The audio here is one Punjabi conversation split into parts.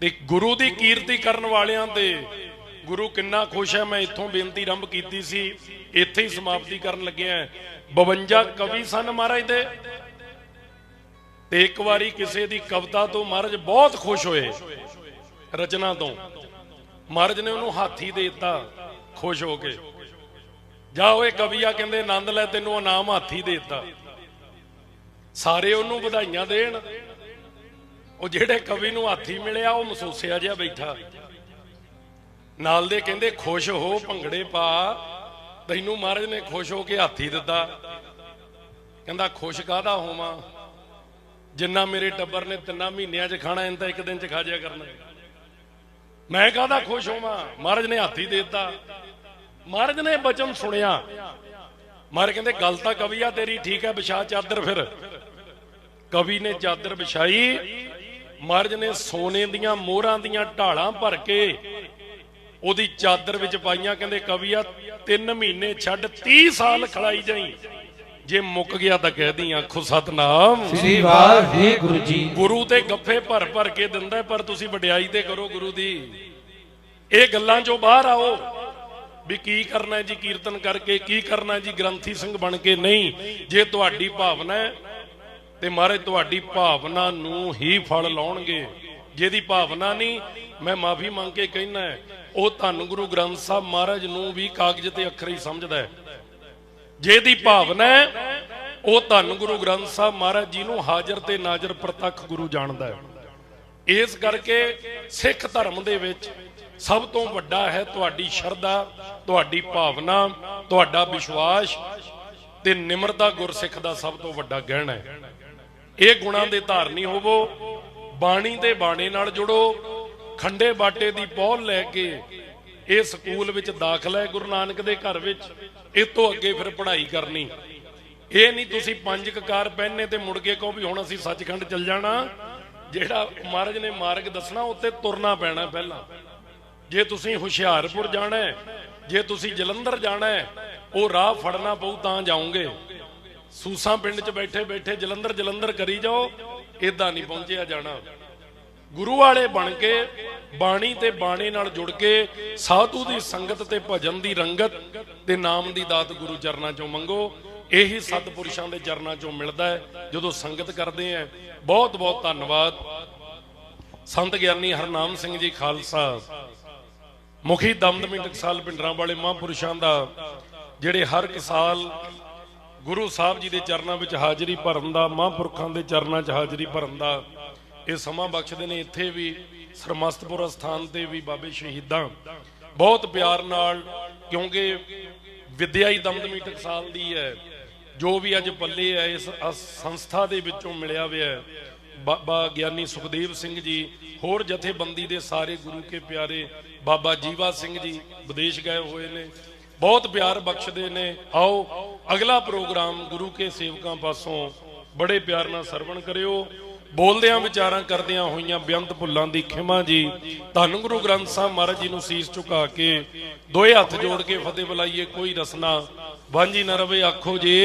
ਤੇ ਗੁਰੂ ਦੀ ਕੀਰਤੀ ਕਰਨ ਵਾਲਿਆਂ ਤੇ ਗੁਰੂ ਕਿੰਨਾ ਖੁਸ਼ ਹੈ, ਮੈਂ ਇੱਥੋਂ ਬੇਨਤੀ ਆਰੰਭ ਕੀਤੀ ਸੀ, ਇੱਥੇ ਹੀ ਸਮਾਪਤੀ ਕਰਨ ਲੱਗਿਆ 52 ਕਵੀ ਸਨ ਮਹਾਰਾਜ ਦੇ। ਤੇ ਇੱਕ ਵਾਰੀ ਕਿਸੇ ਦੀ ਕਵਿਤਾ ਤੋਂ ਮਹਾਰਾਜ ਬਹੁਤ ਖੁਸ਼ ਹੋਏ, ਰਚਨਾ ਤੋਂ। ਮਹਾਰਾਜ ਨੇ ਉਹਨੂੰ ਹਾਥੀ ਦੇ ਦਿੱਤਾ, ਖੁਸ਼ ਹੋ ਕੇ। ਜਾ ਓਏ ਕਵੀਆ, ਕਹਿੰਦੇ, ਆਨੰਦ ਲੈ, ਤੈਨੂੰ ਇਨਾਮ ਹਾਥੀ ਦੇ ਦਿੱਤਾ। ਸਾਰੇ ਉਹਨੂੰ ਵਧਾਈਆਂ ਦੇਣ ਉਹ ਜਿਹੜੇ ਕਵੀ ਨੂੰ ਹਾਥੀ ਮਿਲਿਆ, ਉਹ ਮਸੂਸਿਆ ਜਿਹਾ ਬੈਠਾ। ਨਾਲ ਦੇ ਕਹਿੰਦੇ, ਖੁਸ਼ ਹੋ ਭੰਗੜੇ ਪਾ। ਤੈਨੂੰ ਮਹਾਰਾਜ ਨੇ ਖੁਸ਼ ਹੋ ਕੇ ਹਾਥੀ ਦਿੱਤਾ। ਕਹਿੰਦਾ, ਖੁਸ਼ ਕਾਹਦਾ ਹੋਵਾਂ? ਜਿੰਨਾ ਮੇਰੇ ਟੱਬਰ ਨੇ ਤਿੰਨਾਂ ਮਹੀਨਿਆਂ 'ਚ ਖਾਣਾ, ਇਹਨਾਂ ਤਾਂ ਇੱਕ ਦਿਨ 'ਚ ਖਾ ਜਿਆ ਕਰਨਾ। ਮੈਂ ਕਾਹਦਾ ਖੁਸ਼ ਹੋਵਾਂ? ਮਹਾਰਾਜ ਨੇ ਹਾਥੀ ਦੇ ਦਿੱਤਾ। ਮਹਾਰਾਜ ਨੇ ਬਚਨ ਸੁਣਿਆ। ਮਹਾਰਾਜ ਕਹਿੰਦੇ, ਗੱਲ ਤਾਂ ਕਵੀ ਆ ਤੇਰੀ, ਠੀਕ ਹੈ, ਵਿਛਾ ਚਾਦਰ ਫਿਰ। ਕਵੀ ਨੇ ਚਾਦਰ ਵਿਛਾਈ। ਮਹਾਰਾਜ ਨੇ ਸੋਨੇ ਦੀਆਂ ਮੋਹਰਾਂ ਦੀਆਂ ਢਾਲਾਂ ਭਰ ਕੇ ਉਹਦੀ ਚਾਦਰ ਵਿੱਚ ਪਾਈਆਂ ਕਹਿੰਦੇ ਕਵੀਆ 3 ਮਹੀਨੇ ਛੱਡ 30 ਸਾਲ ਖਲਾਈ ਜਾਈ। ਜੇ ਮੁੱਕ ਗਿਆ ਤਾਂ ਕਹਿ ਦੀ ਆਖੋ ਸਤਨਾਮ। ਸ੍ਰੀ ਵਾਹਿਗੁਰੂ ਜੀ। ਗੁਰੂ ਤੇ ਗੱਫੇ ਭਰ ਭਰ ਕੇ ਦਿੰਦਾ ਪਰ ਤੁਸੀਂ ਵਡਿਆਈ ਤੇ ਕਰੋ ਗੁਰੂ ਦੀ। ਇਹ ਗੱਲਾਂ ਚੋਂ ਬਾਹਰ ਆਓ ਵੀ ਕੀ ਕਰਨਾ ਜੀ ਕੀਰਤਨ ਕਰਕੇ ਕੀ ਕਰਨਾ ਜੀ ਗ੍ਰੰਥੀ ਸਿੰਘ ਬਣ ਕੇ। ਨਹੀਂ ਜੇ ਤੁਹਾਡੀ ਭਾਵਨਾ ਹੈ ਤੇ ਮਹਾਰਾਜ ਤੁਹਾਡੀ ਭਾਵਨਾ ਨੂੰ ਹੀ ਫਲ ਲਾਉਣਗੇ। ਜਿਹਦੀ ਭਾਵਨਾ ਨਹੀਂ ਮੈਂ ਮਾਫੀ ਮੰਗ ਕੇ ਕਹਿਣਾ ਹੈ, ਉਹ ਧੰਨ ਗੁਰੂ ਗ੍ਰੰਥ ਸਾਹਿਬ ਮਹਾਰਾਜ ਨੂੰ ਵੀ ਕਾਗਜ਼ ਤੇ ਅੱਖਰ ਹੀ ਸਮਝਦਾ ਹੈ। ਜਿਹਦੀ ਭਾਵਨਾ ਹੈ ਉਹ ਧੰਨ ਗੁਰੂ ਗ੍ਰੰਥ ਸਾਹਿਬ ਮਹਾਰਾਜ ਜੀ ਨੂੰ ਹਾਜ਼ਰ ਤੇ ਨਾਜ਼ਰ ਪ੍ਰਤੱਖ ਗੁਰੂ ਜਾਣਦਾ ਹੈ। ਇਸ ਕਰਕੇ ਸਿੱਖ ਧਰਮ ਦੇ ਵਿੱਚ ਸਭ ਤੋਂ ਵੱਡਾ ਹੈ ਤੁਹਾਡੀ ਸ਼ਰਧਾ ਤੁਹਾਡੀ ਭਾਵਨਾ ਤੁਹਾਡਾ ਵਿਸ਼ਵਾਸ ਤੇ ਨਿਮਰਤਾ ਗੁਰਸਿੱਖ ਦਾ ਸਭ ਤੋਂ ਵੱਡਾ ਗਹਿਣਾ ਹੈ। ਇਹ ਗੁਣਾਂ ਦੇ ਧਾਰਨੀ ਹੋਵੋ। ਬਾਣੀ ਤੇ ਬਾਣੇ ਨਾਲ ਜੁੜੋ। ਖੰਡੇ ਬਾਟੇ ਦੀ ਪੌਲ ਲੈ ਕੇ ਇਹ ਸਕੂਲ ਵਿੱਚ ਦਾਖਲਾ ਹੈ ਗੁਰੂ ਨਾਨਕ ਦੇ ਘਰ ਵਿੱਚ। ਇਹ ਤੋਂ ਅੱਗੇ ਫਿਰ ਪੜ੍ਹਾਈ ਕਰਨੀ। ਇਹ ਨਹੀਂ ਤੁਸੀਂ ਪੰਜ ਕਕਾਰ ਪਹਿਨੇ ਤੇ ਮੁੜ ਕੇ ਕਹੋ ਵੀ ਹੁਣ ਅਸੀਂ ਸੱਚਖੰਡ ਚੱਲ ਜਾਣਾ। ਜਿਹੜਾ ਮਹਾਰਾਜ ਨੇ ਮਾਰਗ ਦੱਸਣਾ ਉੱਤੇ ਤੁਰਨਾ ਪੈਣਾ ਪਹਿਲਾਂ। ਜੇ ਤੁਸੀਂ ਹੁਸ਼ਿਆਰਪੁਰ ਜਾਣਾ ਹੈ, ਜੇ ਤੁਸੀਂ ਜਲੰਧਰ ਜਾਣਾ ਹੈ, ਉਹ ਰਾਹ ਫੜਨਾ ਪਊ ਤਾਂ ਜਾਓਗੇ। ਸੂਸਾਂ ਪਿੰਡ 'ਚ ਬੈਠੇ ਬੈਠੇ ਜਲੰਧਰ ਜਲੰਧਰ ਕਰੀ ਜਾਓ ਇਦਾਂ ਨਹੀਂ ਪਹੁੰਚਿਆ ਜਾਣਾ। ਗੁਰੂ ਵਾਲੇ ਬਣ ਕੇ, ਬਾਣੀ ਤੇ ਬਾਣੇ ਨਾਲ ਜੁੜ ਕੇ, ਸਾਧੂ ਦੀ ਸੰਗਤ ਤੇ ਭਜਨ ਦੀ ਰੰਗਤ ਤੇ ਨਾਮ ਦੀ ਦਾਤ ਗੁਰੂ ਚਰਨਾਂ ਚੋਂ ਮੰਗੋ, ਇਹੀ ਸਤਪੁਰਸ਼ਾਂ ਦੇ ਚਰਨਾਂ ਚੋਂ ਮਿਲਦਾ ਹੈ, ਜਦੋਂ ਸੰਗਤ ਕਰਦੇ ਆ ਬਹੁਤ ਬਹੁਤ ਧੰਨਵਾਦ। ਸੰਤ ਗਿਆਨੀ ਹਰਨਾਮ ਸਿੰਘ ਜੀ ਖਾਲਸਾ। ਮੁਖੀ ਦਮਦਮੀ ਟਕਸਾਲ ਪਿੰਡਰਾਂ ਵਾਲੇ ਮਹਾਂਪੁਰਸ਼ਾਂ ਦਾ, ਜਿਹੜੇ ਹਰ ਇੱਕ ਸਾਲ ਗੁਰੂ ਸਾਹਿਬ ਜੀ ਦੇ ਚਰਨਾਂ ਵਿੱਚ ਹਾਜ਼ਰੀ ਭਰਨ ਦਾ, ਮਹਾਂਪੁਰਖਾਂ ਦੇ ਚਰਨਾਂ 'ਚ ਹਾਜ਼ਰੀ ਭਰਨ ਦਾ, ਇਹ ਸਮਾਂ ਬਖਸ਼ਦੇ ਨੇ ਇੱਥੇ ਵੀ, ਸਰਮਸਤਪੁਰ ਅਸਥਾਨ ਤੇ ਵੀ ਬਾਬੇ ਸ਼ਹੀਦਾਂ। ਬਹੁਤ ਪਿਆਰ ਨਾਲ, ਕਿਉਂਕਿ ਵਿਦਿਆ ਹੀ ਦਮਦਮੀ ਟਕਸਾਲ ਦੀ ਹੈ, ਜੋ ਵੀ ਅੱਜ ਪੱਲੇ ਹੈ, ਇਸ ਸੰਸਥਾ ਦੇ ਵਿੱਚੋਂ ਮਿਲਿਆ ਹੋਇਆ ਹੈ। ਬਾਬਾ ਗਿਆਨੀ ਸੁਖਦੇਵ ਸਿੰਘ ਜੀ, ਹੋਰ ਜਥੇਬੰਦੀ ਦੇ ਸਾਰੇ ਗੁਰੂ ਕੇ ਪਿਆਰੇ ਬਾਬਾ ਜੀਵਾ ਸਿੰਘ ਜੀ, ਵਿਦੇਸ਼ ਗਏ ਹੋਏ ਨੇ। ਬਹੁਤ ਪਿਆਰ ਬਖਸ਼ਦੇ ਨੇ। ਆਓ ਅਗਲਾ ਪ੍ਰੋਗਰਾਮ ਗੁਰੂ ਕੇ ਸੇਵਕਾਂ ਪਾਸੋਂ ਬੜੇ ਪਿਆਰ ਨਾਲ ਸਰਵਣ ਕਰਿਓ। ਬੋਲਦਿਆਂ ਵਿਚਾਰਾਂ ਕਰਦਿਆਂ ਹੋਈਆਂ ਬੇਅੰਤ ਭੁੱਲਾਂ ਦੀ ਖਿਮਾ ਜੀ। ਧੰਨ ਗੁਰੂ ਗ੍ਰੰਥ ਸਾਹਿਬ ਮਹਾਰਾਜ ਜੀ ਨੂੰ ਸੀਸ ਝੁਕਾ ਕੇ ਦੋਏ ਹੱਥ ਜੋੜ ਕੇ ਫਤਿਹ ਬੁਲਾਈਏ ਕੋਈ ਰਸਨਾ ਵਾਂਝੀ ਨਾ ਰਵੇ। ਆਖੋ ਜੀ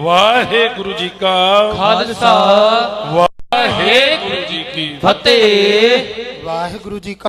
ਵਾਹਿਗੁਰੂ ਜੀ ਕਾ ਖਾਲਸਾ। ਵਾਹਿਗੁਰੂ ਜੀ ਕੀ ਫਤਿਹ ਵਾਹਿਗੁਰੂ ਜੀ